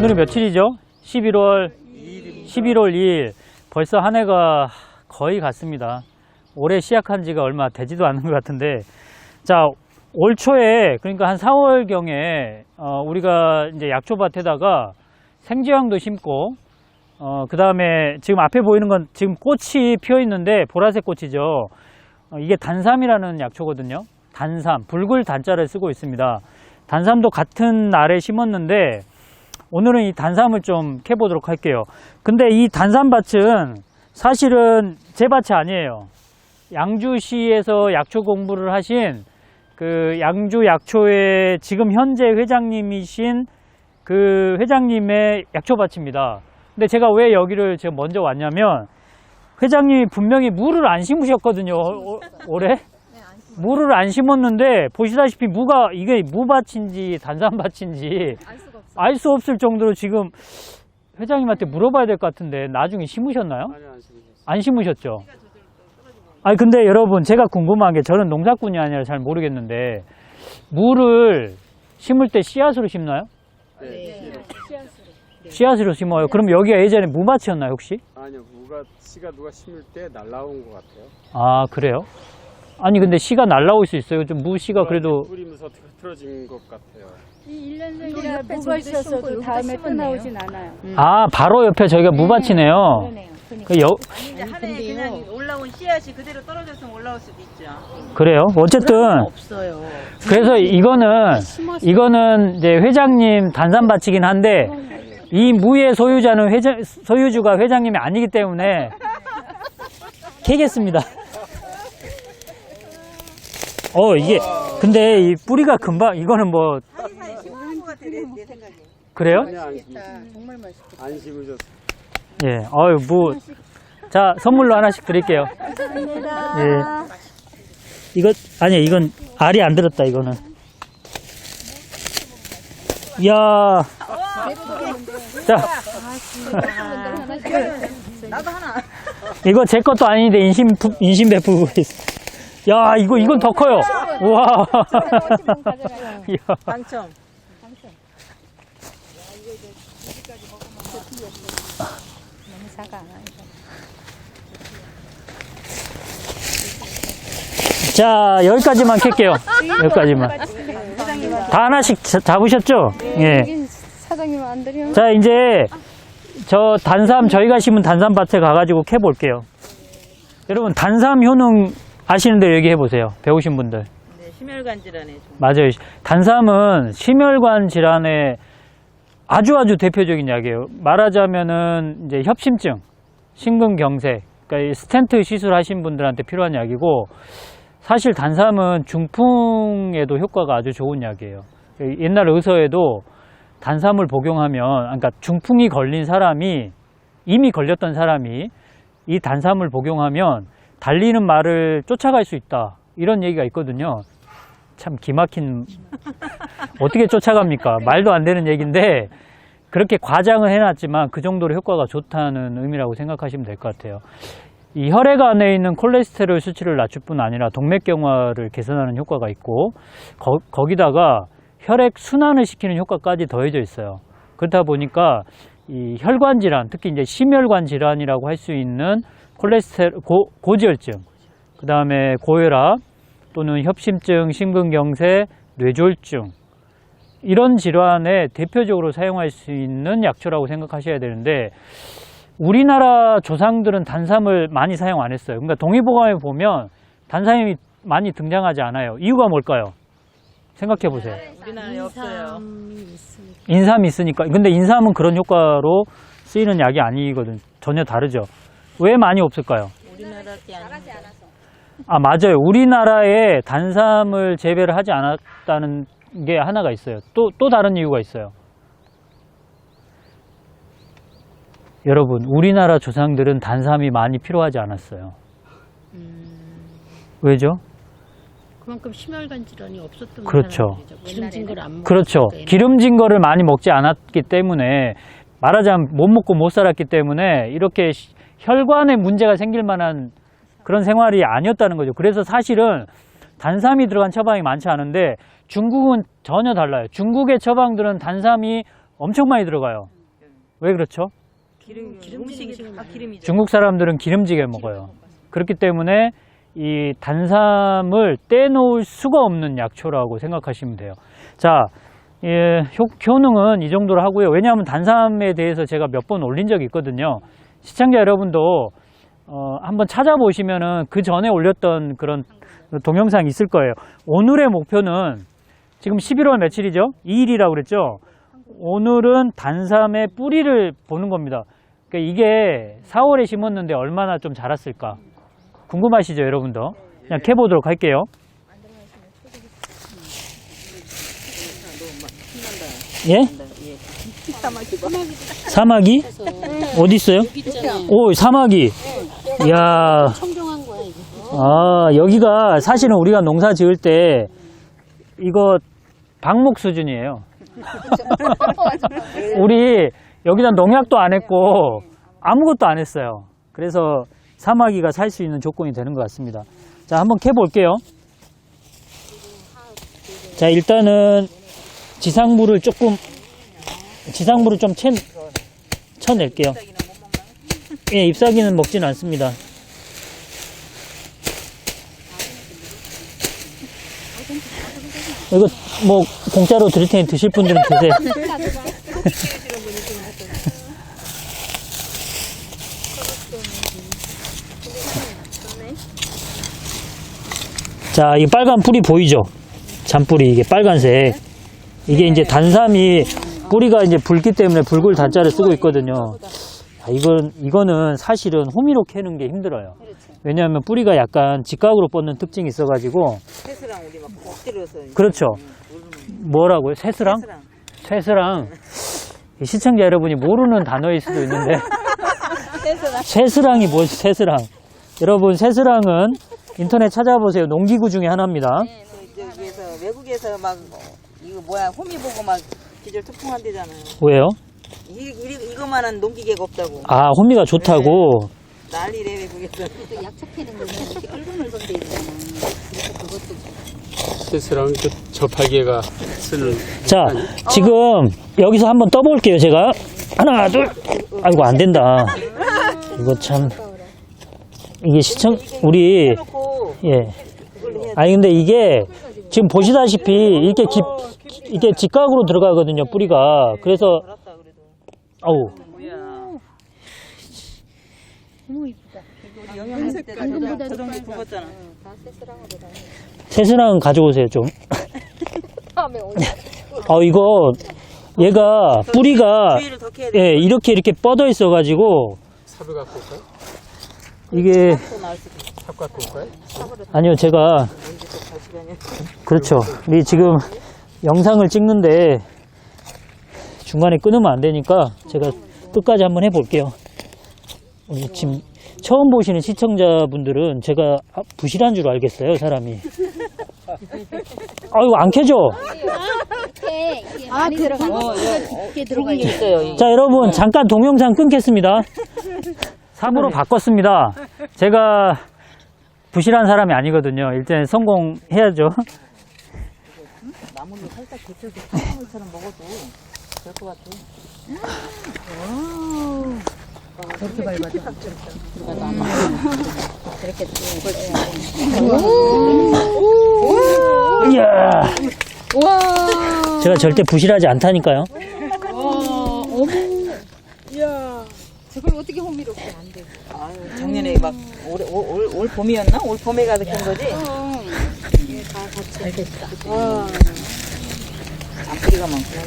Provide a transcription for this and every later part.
어, 오늘은 며칠이죠? 11월 11월 2일. 벌써 한 해가 거의 갔습니다. 올해 시작한 지가 얼마 되지도 않는 것 같은데, 자, 올 초에, 그러니까 한 4월경에, 어, 우리가 이제 약초밭에다가 생지황도 심고, 어, 그 다음에 지금 앞에 보이는 건 지금 꽃이 피어 있는데, 보라색 꽃이죠. 어, 이게 단삼이라는 약초거든요. 단삼, 붉을 단자를 쓰고 있습니다. 단삼도 같은 날에 심었는데, 오늘은 이 단삼을 좀 캐보도록 할게요. 근데 이 단삼밭은 사실은 제 밭이 아니에요. 양주시에서 약초 공부를 하신 그 양주 약초의 지금 현재 회장님이신 그 회장님의 약초밭입니다. 근데 제가 왜 여기를 지금 먼저 왔냐면 회장님이 분명히 물을 안 심으셨거든요. 어, 어, 올해? 물을 안 심었는데 보시다시피 무가 이게 무밭인지 단삼밭인지 알 수 없을 정도로 지금 회장님한테 물어봐야 될 것 같은데 나중에 심으셨나요? 아니 안 심으셨어요. 안 심으셨죠? 아니 근데 여러분 제가 궁금한 게 저는 농사꾼이 아니라 잘 모르겠는데 물을 심을 때 씨앗으로 심나요? 네. 씨앗으로 심어요. 그럼 여기가 예전에 무밭이었나요 혹시? 아니요 무가 씨가 누가 심을 때 날라온 것 같아요. 아 그래요? 아니 근데 씨가 날라올 수 있어요. 좀 무씨가 그래도 뿌리면서 틀어진 것 같아요. 이 1년생이라 뭐가 있어서도 다음에 또 나오진 않아요. 아 바로 옆에 저희가 무밭이네요. 그러네요. 그러니까. 그 여, 아니 이제 하늘에 그냥 올라온 씨앗이 그대로 떨어졌으면 올라올 수도 있죠. 그래요? 어쨌든 없어요. 그래서 이거는 이거는 이제 회장님 단산밭이긴 한데 이 무의 소유자는 회장 소유주가 회장님이 아니기 때문에 캐겠습니다. 어 이게 근데 이 뿌리가 금방 이거는 뭐 사이사이 심는 것 같아 내, 내 생각에. 그래요? 아니 안, 정말 맛있겠다. 안 심으셨어요. 예. 어유 무. 자 선물로 하나씩 드릴게요. 예. 이거 아니 이건 알이 안 들었다 이거는. 이야. 자. 나도 하나. 이거 제 것도 아닌데 인심 부- 인심 베푸고 있어. 야 이거 이건 더 커요. 우와. 이야. 당첨. 너무 작아. 이거. 자 여기까지만 캘게요. 여기까지만. 다 하나씩 자- 잡으셨죠? 예. 사장님 안 드려. 자 이제 저 단삼 저희가 심은 단삼 밭에 가가지고 캐볼게요. 여러분 단삼 효능 아시는데 얘기해 보세요. 배우신 분들. 네, 심혈관 질환에 좀. 맞아요. 단삼은 심혈관 질환의 아주 아주 대표적인 약이에요. 말하자면은 이제 협심증, 심근경색, 그러니까 이 스텐트 시술하신 분들한테 필요한 약이고 사실 단삼은 중풍에도 효과가 아주 좋은 약이에요. 옛날 의서에도 단삼을 복용하면, 그러니까 중풍이 걸린 사람이 이미 걸렸던 사람이 이 단삼을 복용하면 달리는 말을 쫓아갈 수 있다. 이런 얘기가 있거든요. 참 기막힌 어떻게 쫓아갑니까? 말도 안 되는 얘기인데 그렇게 과장을 해놨지만 그 정도로 효과가 좋다는 의미라고 생각하시면 될 것 같아요. 이 혈액 안에 있는 콜레스테롤 수치를 낮출 뿐 아니라 동맥경화를 개선하는 효과가 있고 거, 기다가 혈액 순환을 시키는 효과까지 더해져 있어요. 그렇다 보니까 이 혈관 질환, 특히 이제 심혈관 질환이라고 할 수 있는 콜레스테롤 고, 고지혈증, 그 다음에 고혈압 또는 협심증, 심근경색, 뇌졸중 이런 질환에 대표적으로 사용할 수 있는 약초라고 생각하셔야 되는데 우리나라 조상들은 단삼을 많이 사용 안 했어요. 그러니까 동의보감에 보면 단삼이 많이 등장하지 않아요. 이유가 뭘까요? 생각해 보세요. 우리나라에 없어요. 인삼이 있으니까. 근데 인삼은 그런 효과로 쓰이는 약이 아니거든. 전혀 다르죠. 왜 많이 없을까요? 우리나라 게 아닌데. 아, 맞아요. 우리나라에 단삼을 재배를 하지 않았다는 게 하나가 있어요. 또, 또 다른 이유가 있어요. 여러분, 우리나라 조상들은 단삼이 많이 필요하지 않았어요. 왜죠? 그만큼 심혈관 질환이 없었던 그렇죠. 사람들이죠. 기름진 걸 안 먹었을 그렇죠. 기름진 거를 많이 먹지 않았기 때문에 말하자면 못 먹고 못 살았기 때문에 이렇게 시- 혈관에 문제가 생길 만한 그런 생활이 아니었다는 거죠. 그래서 사실은 단삼이 들어간 처방이 많지 않은데 중국은 전혀 달라요. 중국의 처방들은 단삼이 엄청 많이 들어가요. 왜 그렇죠? 기름 음식을 다 많이 기름이죠. 중국 사람들은 기름지게 먹어요. 그렇기 때문에 이 단삼을 떼놓을 수가 없는 약초라고 생각하시면 돼요. 자, 예, 효, 효능은 이 정도로 하고요. 왜냐하면 단삼에 대해서 제가 몇 번 올린 적이 있거든요. 시청자 여러분도 어, 한번 찾아보시면은 그 전에 올렸던 그런 동영상이 있을 거예요. 오늘의 목표는 지금 11월 며칠이죠? 2일이라고 그랬죠? 오늘은 단삼의 뿌리를 보는 겁니다. 그러니까 이게 4월에 심었는데 얼마나 좀 자랐을까? 궁금하시죠, 여러분도? 그냥 캐보도록 할게요. 예? 사마귀? 어디 있어요? 오, 사마귀. 이야, 청정한 거야 이게. 아, 여기가 사실은 우리가 농사 지을 때 이거 방목 수준이에요. 우리 여기다 농약도 안 했고 아무것도 안 했어요. 그래서 사마귀가 살 수 있는 조건이 되는 것 같습니다. 자, 한번 캐 볼게요. 자, 일단은 지상물을 조금 지상물을 좀 채, 쳐낼게요. 예, 잎사귀는 먹지는 않습니다. 이거 뭐 공짜로 드릴 테니 드실 분들은 드세요. 자, 이 빨간 뿌리 보이죠? 잔뿌리 이게 빨간색. 이게 이제 단삼이 뿌리가 이제 붉기 때문에 붉을 단자를 쓰고 있거든요. 아, 이건 이거는 사실은 호미로 캐는 게 힘들어요. 왜냐하면 뿌리가 약간 직각으로 뻗는 특징이 있어가지고 세스랑 우리 막 엎드려서 그렇죠. 뭐라고요? 새스랑? 이 시청자 여러분이 모르는 단어일 수도 있는데 쇠스랑 이 뭐지 쇠스랑 여러분 쇠스랑은 인터넷 찾아보세요 농기구 중에 하나입니다 저기에서 외국에서 막 어, 이거 뭐야 호미 보고 막 기절 투풍한대잖아요. 왜요? 이, 이, 이거만한 농기계가 없다고. 아 호미가 좋다고? 난리래 외국에서. 약초 캐는 거는 이렇게 얼굴물건 돼 있잖아. 그래서 그것도. 스스랑 그 접하기가 쓰는 자 지금 여기서 한번 떠볼게요 제가. 하나 둘. 아이고 안 된다. 이거 참. 이게 시청 우리 해놓고 예. 아니 근데 이게 지금 보시다시피 이렇게 깊 이게 직각으로 들어가거든요 뿌리가 그래서 뭐야. 너무 이쁘다. 영양제 때 방금보다도 저정지 굽었잖아. 새순항 가져오세요 좀. 어 이거 얘가 뿌리가. 예 이렇게 이렇게 뻗어 있어가지고 삽을 갖고 올까요? 이게. 삽 갖고 올까요? 아니요 제가. 그렇죠. 우리 지금 영상을 찍는데 중간에 끊으면 안 되니까 제가 끝까지 한번 해볼게요. 우리 지금 처음 보시는 시청자분들은 제가 아, 부실한 줄 알겠어요, 사람이. 아, 이거 안 켜져. 이게 많이 들어가는 거 깊게 들어가 있는 있어요. 자, 여러분, 잠깐 동영상 끊겠습니다. 3으로 바꿨습니다. 제가 부실한 사람이 아니거든요. 일단 성공해야죠. 나무를 살짝 데쳐서 사과물처럼 먹어도 될 것 같아. 저렇게 밟아도 이야. 제가 절대 부실하지 않다니까요. 저걸 어떻게 호미로 캐? 안 돼. 아유, 작년에 막 올, 올, 올, 올 봄이었나? 올 봄에 가서 캔 거지? 잘 됐다. 잔뿌리가 많구나.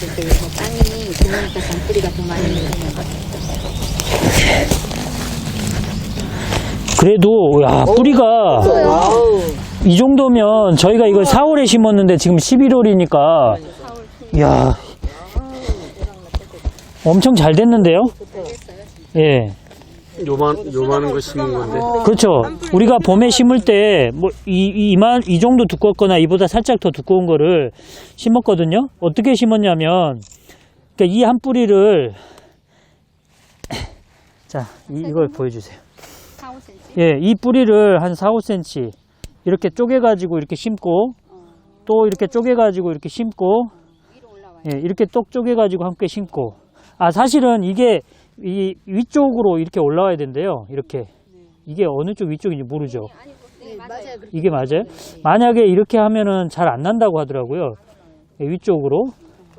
그때 이거 땅이 좋으니까 잔뿌리가 더 많이 있는 것 같아. 그래도, 야, 뿌리가 와우. 이 정도면 저희가 이걸 4월에 심었는데 지금 11월이니까, 이야. 엄청 잘 됐는데요? 예. 요만 요만한 거 심은 건데 그렇죠. 우리가 봄에 심을 때, 뭐, 이, 이- 이만, 이 정도 두껍거나 이보다 살짝 더 두꺼운 거를 심었거든요. 어떻게 심었냐면, 그러니까 이한 뿌리를, 자, 이, 이걸 보여주세요. 4, 5cm? 예, 이 뿌리를 한 4, 5cm 이렇게 쪼개가지고 이렇게 심고, 또 이렇게 쪼개가지고 이렇게 심고, 예, 이렇게 똑 쪼개가지고 함께 심고. 아, 사실은 이게 이 위쪽으로 이렇게 올라와야 된대요. 이렇게. 이게 어느 쪽 위쪽인지 모르죠. 네, 맞아요. 이게 맞아요? 만약에 이렇게 하면은 잘 안 난다고 하더라고요. 예, 위쪽으로.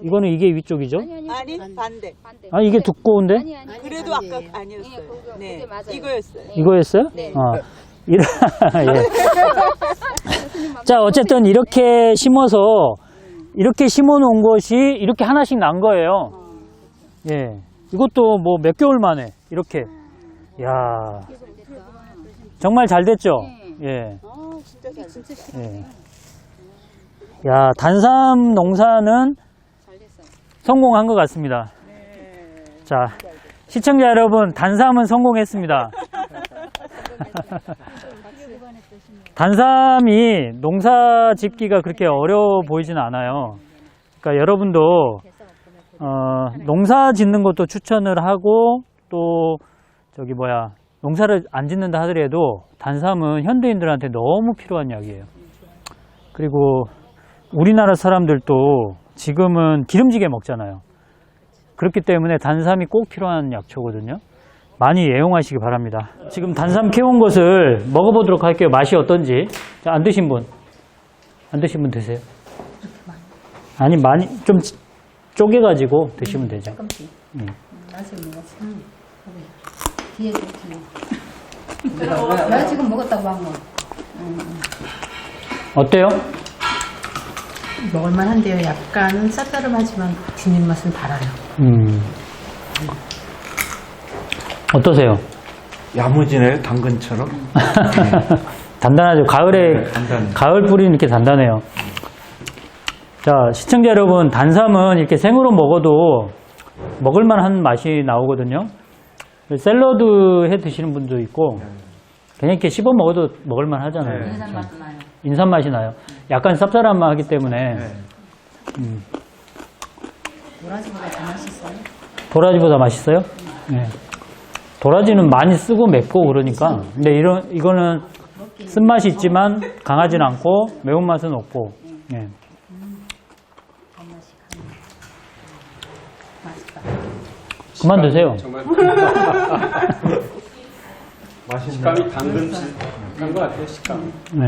이거는 이게 위쪽이죠? 아니 반대. 반대. 아, 이게 두꺼운데? 아니 아니. 그래도 아까 아니었어요. 예, 네, 그게 맞아요. 이거였어요. 이거였어요? 네. 어. 이러, 예. 자, 어쨌든 이렇게 심어서 이렇게 심어 놓은 것이 이렇게 하나씩 난 거예요. 예. 이것도 뭐 몇 개월 만에 이렇게. 야 정말 잘 됐죠? 예. 아 진짜 잘. 예. 야, 단삼 농사는 성공한 것 같습니다. 자, 시청자 여러분, 단삼은 성공했습니다. 단삼이 농사 짓기가 그렇게 어려워 보이진 않아요. 그러니까 여러분도 어, 농사 짓는 것도 추천을 하고 또 저기 뭐야 농사를 안 짓는다 하더라도 단삼은 현대인들한테 너무 필요한 약이에요. 그리고 우리나라 사람들도 지금은 기름지게 먹잖아요. 그렇기 때문에 단삼이 꼭 필요한 약초거든요. 많이 애용하시기 바랍니다. 지금 단삼 캐온 것을 먹어보도록 할게요. 맛이 어떤지. 자, 안 드신 분? 안 드신 분 드세요? 아니, 많이, 좀 쪼개가지고 드시면 되죠. 뒤에서 뒤에. 나 지금 먹었다고 한 거. 어때요? 먹을만한데요. 약간 쌉싸름하지만 비린 맛은 달아요. 음. 어떠세요? 야무지네요, 당근처럼. 단단하죠. 가을에, 네. 가을 뿌리는 이렇게 단단해요. 자, 시청자 여러분, 단삼은 이렇게 생으로 먹어도 먹을만한 맛이 나오거든요. 샐러드 해 드시는 분도 있고, 그냥 이렇게 씹어 먹어도 먹을만 하잖아요. 네. 인삼 맛도 나요. 인삼 맛이 나요. 약간 쌉싸름하기 때문에, 네. 도라지보다 더 맛있어요. 도라지보다 맛있어요? 네. 도라지는 많이 쓰고 맵고 그러니까. 근데 이런, 이거는 쓴맛이 있지만 강하진 않고 매운맛은 없고. 예. 그만 드세요. 정말 맛있네요. 식감이 당근 식감 것 같아요. 식감. 네.